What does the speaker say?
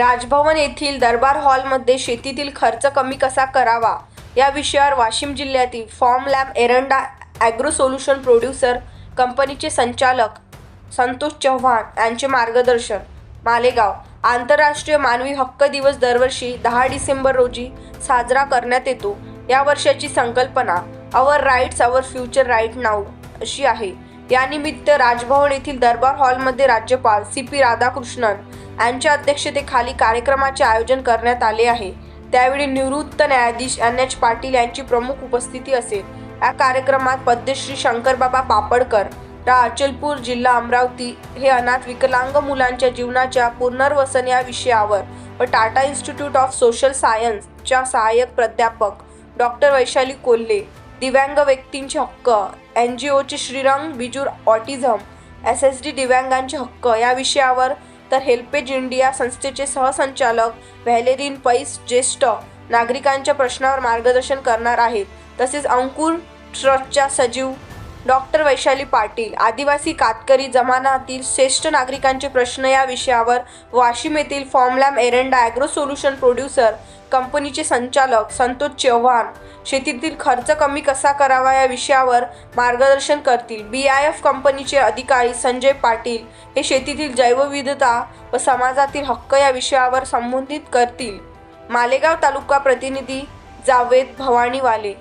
राजभवन येथील दरबार हॉलमध्ये शेतीतील खर्च कमी कसा करावा? या विषयावर वाशिम जिल्ह्यातील farm lab Eranda agro solution producer कंपनीचे संचालक संतोष चव्हाण यांचे मार्गदर्शन. मालेगाव आंतरराष्ट्रीय मानवी हक्क दिवस दरवर्षी दहा डिसेंबर रोजी साजरा करण्यात येतो. या वर्षाची संकल्पना our rights our future right now अशी आहे. यानिमित्त राजभवन येथील दरबार हॉलमध्ये राज्यपाल सी पी राधाकृष्णन यांच्या अध्यक्षतेखाली कार्यक्रमाचे आयोजन करण्यात आले आहे. त्यावेळी निवृत्त न्यायाधीश एन एच पाटील यांची प्रमुख उपस्थिती असेल. या कार्यक्रमात पद्मश्री शंकरबाबा पापडकर रा. अचलपूर जिल्हा अमरावती हे अनाथ विकलांग मुलांच्या जीवनाच्या पुनर्वसन या विषयावर व टाटा इन्स्टिट्यूट ऑफ सोशल सायन्सच्या सहाय्यक प्राध्यापक डॉक्टर वैशाली कोल्हे दिव्यांग व्यक्तींचे हक्क एन जी ओचे Shrirang Bijur autism S S D दिव्यांगांचे हक्क या विषयावर तर हेल्पेज इंडिया संस्थेचे सहसंचालक व्हॅलेरिन पैस ज्येष्ठ नागरिकांच्या प्रश्नावर मार्गदर्शन करणार आहेत. तसेच अंकुर ट्रस्टच्या सजीव डॉक्टर वैशाली पाटील आदिवासी कातकरी जमानातील श्रेष्ठ नागरिकांचे प्रश्न या विषयावर वाशिम येथील farmlab Eranda agro solution producer कंपनीचे संचालक संतोष चव्हाण शेतीतील खर्च कमी कसा करावा या विषयावर मार्गदर्शन करतील. बी आय एफ कंपनीचे अधिकारी संजय पाटील हे शेतीतील जैवविविधता व समाजातील हक्क या विषयावर संबोधित करतील. मालेगाव तालुका प्रतिनिधी जावेद भवानीवाले